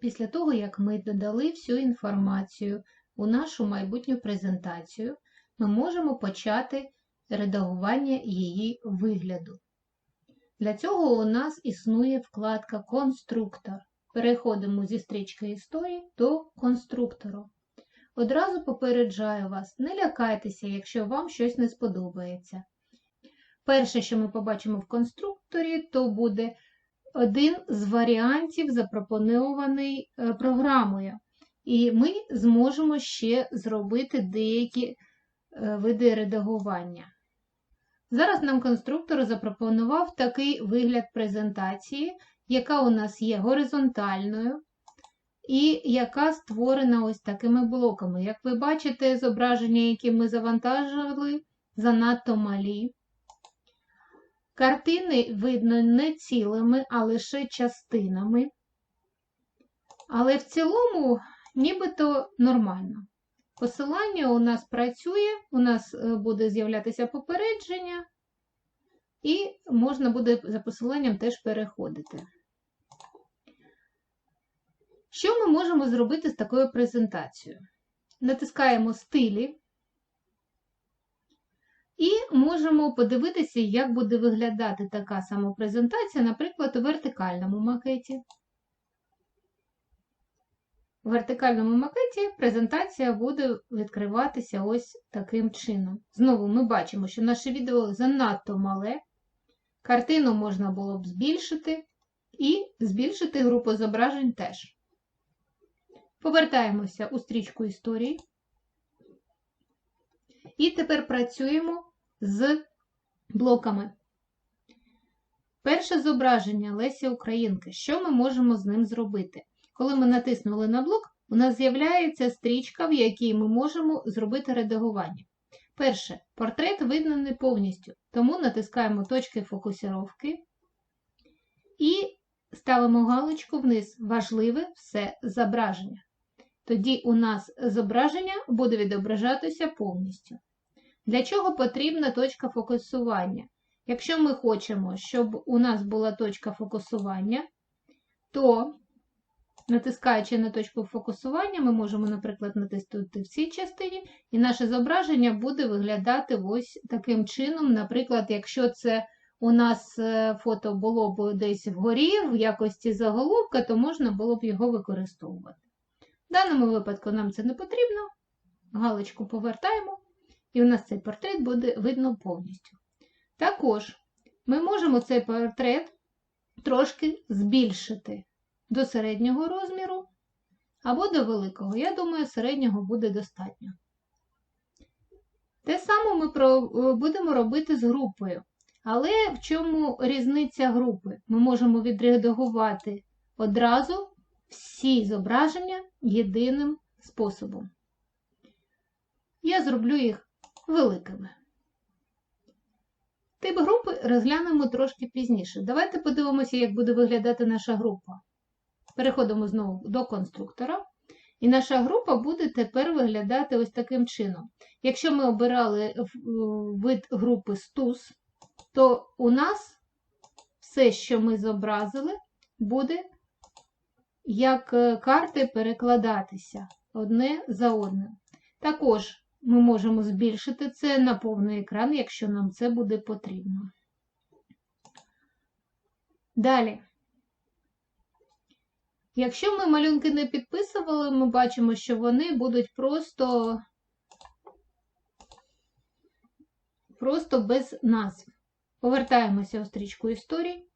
Після того, як ми додали всю інформацію у нашу майбутню презентацію, ми можемо почати редагування її вигляду. Для цього у нас існує вкладка Конструктор. Переходимо зі стрічки історії до конструктору. Одразу попереджаю вас, не лякайтеся, якщо вам щось не сподобається. Перше, що ми побачимо в конструкторі, то буде один з варіантів, запропонований е, програмою. І ми зможемо ще зробити деякі е, види редагування. Зараз нам конструктор запропонував такий вигляд презентації, яка у нас є горизонтальною і яка створена ось такими блоками. Як ви бачите, зображення, які ми завантажили, занадто малі. Картини видно не цілими, а лише частинами. Але в цілому нібито нормально. Посилання у нас працює, у нас е, буде з'являтися попередження, і можна буде за посиланням теж переходити. Що ми можемо зробити з такою презентацією? Натискаємо стилі і можемо подивитися, як буде виглядати така сама презентація, наприклад, у вертикальному макеті. У вертикальному макеті презентація буде відкриватися ось таким чином. Знову ми бачимо, що наше відео занадто мале, картину можна було б збільшити, і збільшити групу зображень теж. Повертаємося у стрічку історії. І тепер працюємо з блоками. Перше зображення Лесі Українки. Що ми можемо з ним зробити? Коли ми натиснули на блок, у нас з'являється стрічка, в якій ми можемо зробити редагування. Перше, портрет видно не повністю, тому натискаємо точки фокусировки і ставимо галочку вниз. Важливе все зображення. Тоді у нас зображення буде відображатися повністю. Для чого потрібна точка фокусування? Якщо ми хочемо, щоб у нас була точка фокусування, то Натискаючи на точку фокусування, ми можемо, наприклад, натиснути в цій частині, і наше зображення буде виглядати ось таким чином. Наприклад, якщо це у нас е, фото було б десь вгорі, в якості заголовка, то можна було б його використовувати. В даному випадку нам це не потрібно. Галочку повертаємо, і у нас цей портрет буде видно повністю. Також ми можемо цей портрет трошки збільшити до середнього розміру або до великого. Я думаю, середнього буде достатньо. Те саме ми будемо робити з групою. Але в чому різниця групи? Ми можемо відредагувати одразу всі зображення єдиним способом. Я зроблю їх великими. Тип групи розглянемо трошки пізніше. Давайте подивимося, як буде виглядати наша група. Переходимо знову до конструктора. І наша група буде тепер виглядати ось таким чином. Якщо ми обирали вид групи стус, то у нас все, що ми зобразили, буде як е, карти перекладатися одне за одним. Також ми можемо збільшити це на повний екран, якщо нам це буде потрібно. Далі. Якщо ми малюнки не підписували, ми бачимо, що вони будуть просто просто без назв. Повертаємося у стрічку історії.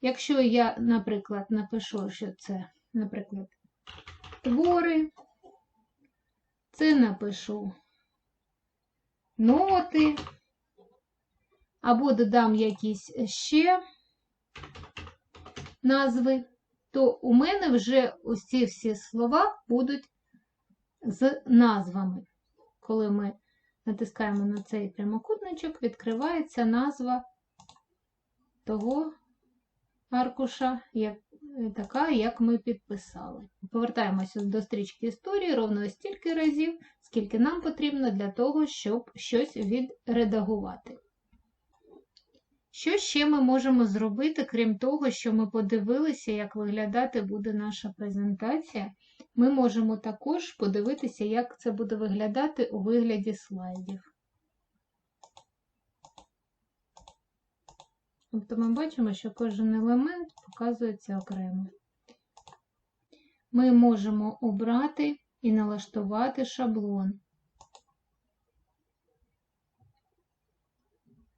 Якщо я, наприклад, напишу, що це, наприклад, твори, це напишу ноти, або додам якісь ще назви то у мене вже ці всі слова будуть з назвами. Коли ми натискаємо на цей прямокутничок, відкривається назва того аркуша, як, така, як ми підписали. Повертаємося до стрічки історії ровно стільки разів, скільки нам потрібно для того, щоб щось відредагувати. Що ще ми можемо зробити, крім того, що ми подивилися, як виглядати буде наша презентація? Ми можемо також подивитися, як це буде виглядати у вигляді слайдів. Тобто ми бачимо, що кожен елемент показується окремо. Ми можемо обрати і налаштувати шаблон.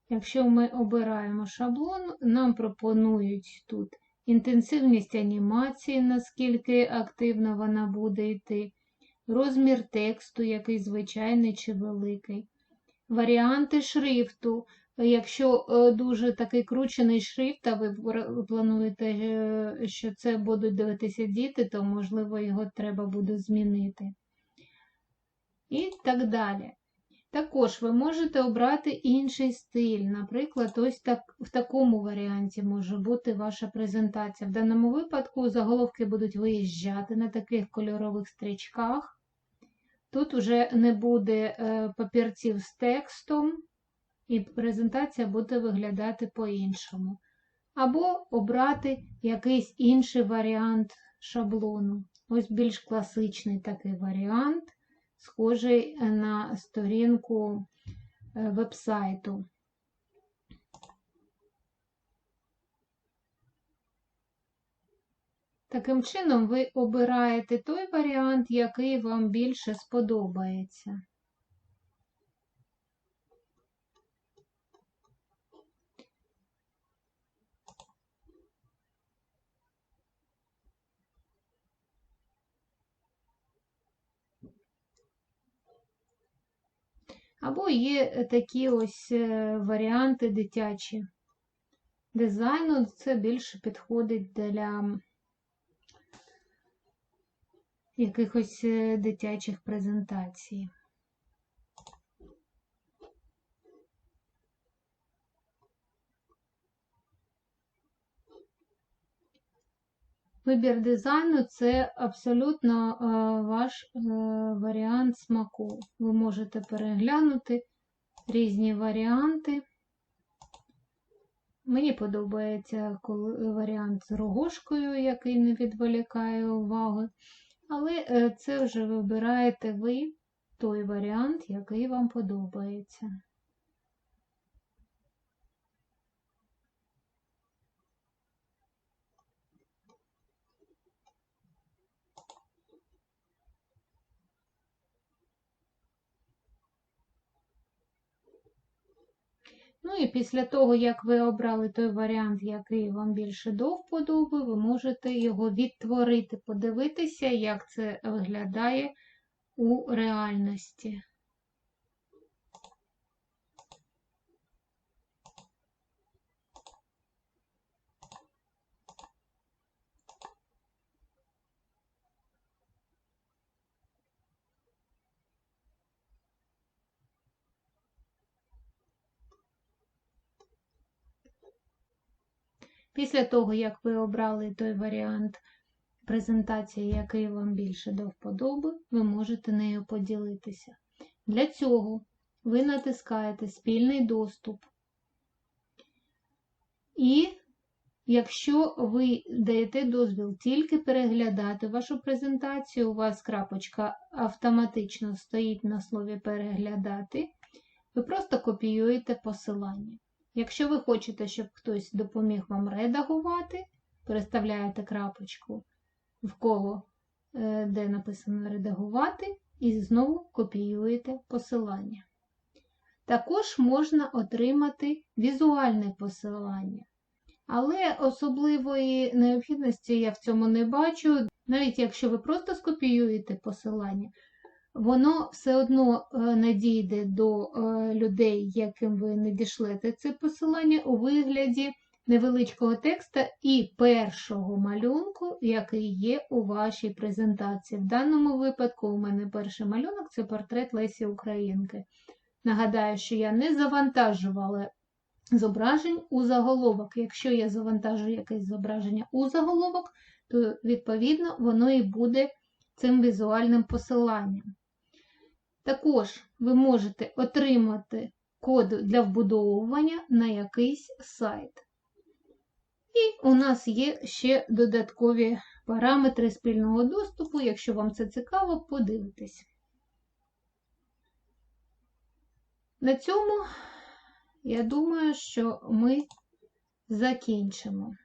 Якщо ми обираємо шаблон, нам пропонують тут інтенсивність анімації, наскільки активно вона буде йти, розмір тексту, який звичайний чи великий, варіанти шрифту. Якщо е, дуже такий кручений шрифт, а ви плануєте, е, що це будуть дивитися діти, то, можливо, його треба буде змінити. І так далі. Також ви можете обрати інший стиль. Наприклад, ось так, в такому варіанті може бути ваша презентація. В даному випадку заголовки будуть виїжджати на таких кольорових стрічках. Тут вже не буде е, папірців з текстом, і презентація буде виглядати по-іншому. Або обрати якийсь інший варіант шаблону. Ось більш класичний такий варіант схожий на сторінку е, вебсайту. Таким чином, ви обираєте той варіант, який вам більше сподобається. Або є такі ось е, варіанти дитячі дизайну, це більше підходить для якихось е, дитячих презентацій. Вибір дизайну це абсолютно е, ваш е, варіант смаку. Ви можете переглянути різні варіанти. Мені подобається варіант з рогошкою, який не відволікає уваги. Але е, це вже вибираєте ви той варіант, який вам подобається. Ну і після того, як ви обрали той варіант, який вам більше до вподоби, ви можете його відтворити, подивитися, як це виглядає у реальності. Після того, як ви обрали той варіант презентації, який вам більше до вподоби, ви можете нею поділитися. Для цього ви натискаєте Спільний доступ. І якщо ви даєте дозвіл тільки переглядати вашу презентацію, у вас крапочка автоматично стоїть на слові переглядати, ви просто копіюєте посилання. Якщо ви хочете, щоб хтось допоміг вам редагувати, переставляєте крапочку в коло, е, де написано редагувати, і знову копіюєте посилання. Також можна отримати візуальне посилання. Але особливої необхідності я в цьому не бачу. Навіть якщо ви просто скопіюєте посилання, воно все одно е, надійде до е, людей, яким ви не дійшлете це посилання у вигляді невеличкого текста і першого малюнку, який є у вашій презентації. В даному випадку у мене перший малюнок це портрет Лесі Українки. Нагадаю, що я не завантажувала зображень у заголовок. Якщо я завантажую якесь зображення у заголовок, то, відповідно, воно і буде цим візуальним посиланням. Також ви можете отримати код для вбудовування на якийсь сайт. І у нас є ще додаткові параметри спільного доступу. Якщо вам це цікаво, подивитесь. На цьому, я думаю, що ми закінчимо.